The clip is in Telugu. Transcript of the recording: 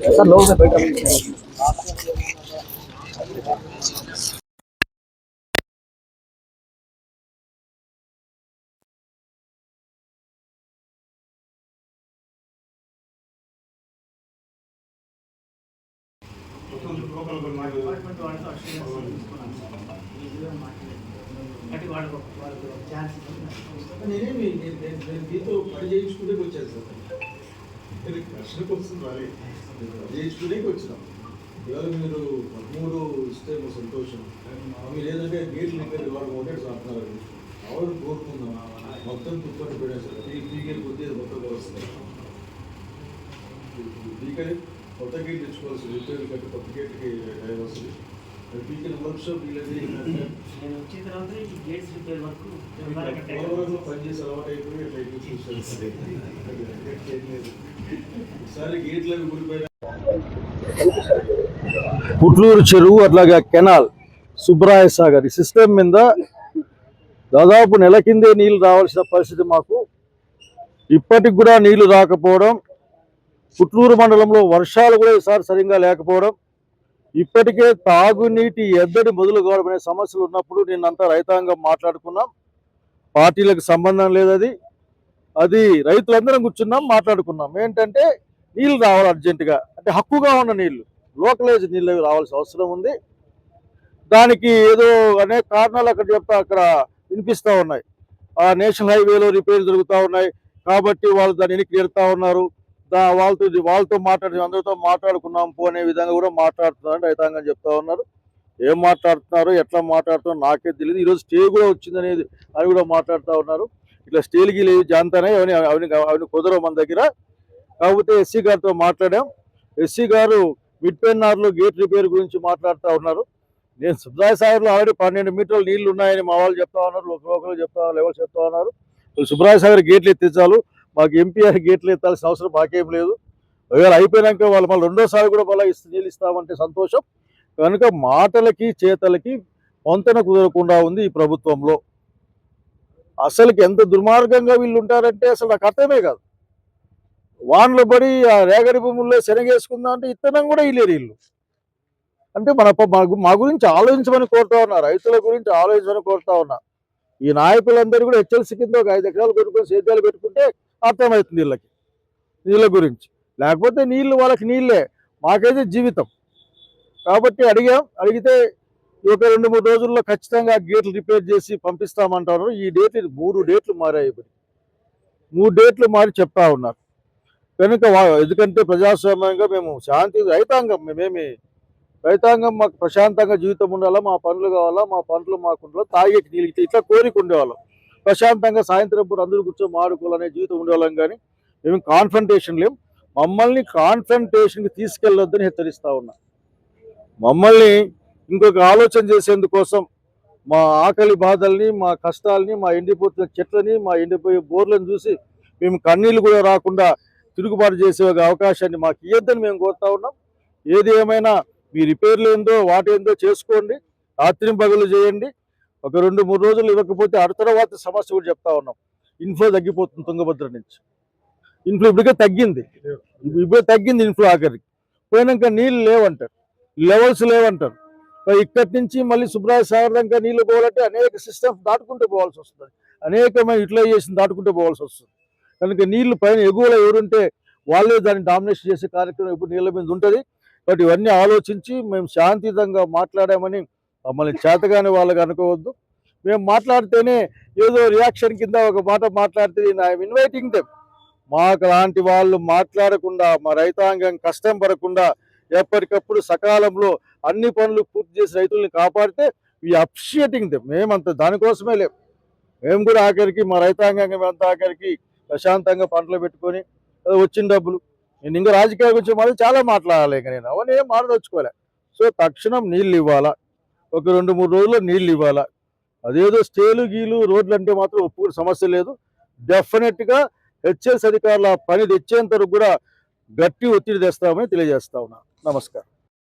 Essa louca vai. అంటే వాళ్ళకు వాళ్ళకు ఛాన్స్ నేనేమి నేను నేను నేను మీతో పని చేయించుకుంటే వచ్చాను సార్ నేను ప్రశ్నకు వస్తుంది రాలే పని చేయించుకునే వచ్చినాం ఇవాళ మీరు పదమూడు ఇస్తే మా సంతోషం మీరు ఏదంటే గేట్లు రిపేర్ ఇవాళ ఒకటే అంటున్నారు ఎవరు కోరుకుందాం మొత్తం తుప్పటి పెట్టేస్తారు ఈ పీకేలు కొద్దిగా మొత్తం వస్తుంది పీకే కొత్త గేట్ తెచ్చుకోవాల్సి రిపేర్ కట్టి కొత్త గేట్కి టైం వస్తుంది. పీకే వర్క్ షాప్ వీళ్ళది నేను వచ్చిన తర్వాత ఈ గేట్స్ రిపేర్ వరకు పోలవరంలో పనిచేసి అలవాటు అయిపోయి అట్లా అయిపోయి చూశాను. ఒకసారి గేట్లు అవి ఊడిపోయినా పుట్లూరు చెరువు అట్లాగే కెనాల్ సుబ్రాయ సాగర్. ఈ సిస్టమ్ మీద దాదాపు నెల కిందే నీళ్ళు రావాల్సిన పరిస్థితి మాకు. ఇప్పటికి కూడా నీళ్ళు రాకపోవడం పుట్లూరు మండలంలో వర్షాలు కూడా ఈసారి సరిగ్గా లేకపోవడం ఇప్పటికే తాగునీటి ఎద్దడి మొదలు కావడం అనే సమస్యలు ఉన్నప్పుడు నిన్నంతా రైతాంగం మాట్లాడుకున్నాం. పార్టీలకు సంబంధం లేదు అది అది రైతులందరం కూర్చున్నాం మాట్లాడుకున్నాం. ఏంటంటే నీళ్ళు రావాలి అర్జెంటుగా. అంటే హక్కుగా ఉన్న నీళ్ళు లోకలైజ్ నీళ్ళు అవి రావాల్సిన అవసరం ఉంది. దానికి ఏదో అనేక కారణాలు అక్కడ చెప్తా అక్కడ వినిపిస్తూ ఉన్నాయి. ఆ నేషనల్ హైవేలో రిపేర్ జరుగుతూ ఉన్నాయి. కాబట్టి వాళ్ళు దాన్ని వెనక్కి ఉన్నారు. వాళ్ళతో వాళ్ళతో మాట్లాడి అందరితో మాట్లాడుకున్నాం పోనే విధంగా కూడా మాట్లాడుతున్నారు రైతాంగం చెప్తా ఉన్నారు. ఏం మాట్లాడుతున్నారు? ఎట్లా మాట్లాడుతున్నారు? నాకే తెలియదు ఈరోజు స్టే కూడా వచ్చింది అనేది అని కూడా మాట్లాడుతూ ఉన్నారు. ఇట్లా స్టేల్కి లేవు జాంతానే అవన్నీ అవన్నీ అవన్నీ కుదరవు మన దగ్గర. కాకపోతే ఎస్సీ గారితో మాట్లాడాం. ఎస్సీ గారు మిడ్ పెన్నార్లో గేట్ రిపేర్ గురించి మాట్లాడుతూ ఉన్నారు. నేను సుబ్రాయ్ సాగర్లో ఆల్రెడీ పన్నెండు మీటర్లు నీళ్ళు ఉన్నాయని మా వాళ్ళు చెప్తా ఉన్నారు. ఒకరు లోకల్ చెప్తా లెవెల్ చెప్తా ఉన్నారు? సుబ్రాయ్ సాగర్ గేట్లు ఎత్తించాలు. మాకు ఎంపీఆర్ గేట్లు ఎత్తాల్సిన అవసరం మాకేం లేదు. ఒకవేళ అయిపోయినాక వాళ్ళు మళ్ళీ రెండోసారి కూడా మళ్ళీ ఇస్తే నీళ్ళు ఇస్తామంటే సంతోషం. కనుక మాటలకి చేతలకి వంతెన కుదరకుండా ఉంది ఈ ప్రభుత్వంలో. అసలుకి ఎంత దుర్మార్గంగా వీళ్ళు ఉంటారంటే అసలు నాకు అర్థమే కాదు. వానలు పడి ఆ రేగడి భూముల్లో శనగేసుకుందా అంటే ఇత్తనం కూడా ఇల్లేరు వీళ్ళు. అంటే మన మా గురించి ఆలోచించమని కోరుతా ఉన్నా రైతుల గురించి ఆలోచించమని కోరుతా ఉన్నా. ఈ నాయకులందరూ కూడా హెచ్చరిసి కింద ఒక ఐదు ఎకరాలు కొట్టుకొని సేద్యాలు పెట్టుకుంటే అర్థమవుతుంది వీళ్ళకి నీళ్ళ గురించి. లేకపోతే నీళ్ళు వాళ్ళకి నీళ్ళే మాకైతే జీవితం. కాబట్టి అడిగాం అడిగితే ఒక రెండు మూడు రోజుల్లో ఖచ్చితంగా గేట్లు రిపేర్ చేసి పంపిస్తామంటారు. ఈ డేట్లు మూడు డేట్లు మారాయి ఇప్పుడు మూడు డేట్లు మారి చెప్తా ఉన్నారు. కనుక వా- ఎందుకంటే ప్రజాస్వామ్యంగా మేము శాంతి రైతాంగం మేమేమి రైతాంగం మాకు ప్రశాంతంగా జీవితం ఉండాలా మా పనులు కావాలా మా పనులు మాకుండాలా తాగే నీళ్ళు ఇట్లా- ఇట్లా కోరిక ఉండేవాళ్ళం. ప్రశాంతంగా సాయంత్రం పూట అందరూ కూర్చొని మాడుకోవాలనే జీవితం ఉండేవాళ్ళం కానీ మేము కాన్ఫ్రంటేషన్ లేం. మమ్మల్ని కాన్ఫ్రంటేషన్కి తీసుకెళ్ళొద్దని హెచ్చరిస్తా ఉన్నా. మమ్మల్ని ఇంకొక ఆలోచన చేసేందుకోసం మా ఆకలి బాధల్ని మా కష్టాల్ని మా ఎండిపోతున్న చెట్లని మా ఎండిపోయే బోర్లను చూసి మేము కన్నీళ్ళు కూడా రాకుండా తిరుగుబాటు చేసే ఒక అవకాశాన్ని మాకు ఇవ్వద్దని మేము కోరుతా ఉన్నాం. ఏది ఏమైనా మీ రిపేర్లు ఏందో వాటి ఏందో చేసుకోండి. రాత్రింపగలు చేయండి. ఒక రెండు మూడు రోజులు ఇవ్వకపోతే ఆ తర్వాత సమస్య కూడా చెప్తా ఉన్నాం. ఇన్ఫ్లో తగ్గిపోతుంది తుంగభద్ర నుంచి. ఇన్ఫ్లో ఇప్పటికే తగ్గింది. ఇప్పుడే తగ్గింది ఇన్ఫ్లో ఆఖరికి. పోయినాక నీళ్ళు లేవంటారు. లెవెల్స్ లేవంటారు. ఇక్కడి నుంచి మళ్ళీ సుబ్రాయ సాగర్ దాకా నీళ్ళు పోవాలంటే అనేక సిస్టమ్స్ దాటుకుంటూ పోవాల్సి వస్తుంది. అనేకమైన యూటిలైజేషన్ దాటుకుంటూ పోవాల్సి వస్తుంది. కనుక నీళ్ళు పైన ఎగువలో ఎవరుంటే వాళ్ళే దాన్ని డామినేషన్ చేసే కార్యక్రమం ఇప్పుడు నీళ్ళ మీద ఉంటుంది. కాబట్టి ఇవన్నీ ఆలోచించి మేము శాంతియుతంగా మాట్లాడామని మమ్మల్ని చేతగాని వాళ్ళకి అనుకోవద్దు. మేము మాట్లాడితేనే ఏదో రియాక్షన్ కింద ఒక మాట మాట్లాడితే ఐఎమ్ ఇన్వైటింగ్ దెమ్ మాకు లాంటి వాళ్ళు మాట్లాడకుండా మా రైతాంగం కష్టం పడకుండా ఎప్పటికప్పుడు సకాలంలో అన్ని పనులు పూర్తి చేసి రైతుల్ని కాపాడితే ఈ అప్రిషియేటింగ్ దెమ్ మేమంత దానికోసమే లేం. మేము కూడా ఆఖరికి మా రైతాంగం అంతా ఆఖరికి ప్రశాంతంగా పంటలు పెట్టుకొని వచ్చిన డబ్బులు. నేను ఇంకా రాజకీయాల గురించి మళ్ళీ చాలా మాట్లాడాలి ఇంకా నేను అవన్నీ ఏం మాట్లాడదలుచుకోలే. సో తక్షణం నీళ్ళు ఇవ్వాలా? ఒక రెండు మూడు రోజుల్లో నీళ్ళు ఇవ్వాలా? అదేదో స్టేలు గీలు రోడ్లు అంటే మాత్రం ఒప్పుకుని సమస్య లేదు. డెఫినెట్గా హెచ్ఎస్ అధికారుల పని తెచ్చేంత వరకు కూడా గట్టి ఒత్తిడి తెస్తామని తెలియజేస్తా ఉన్నా. నమస్కారం.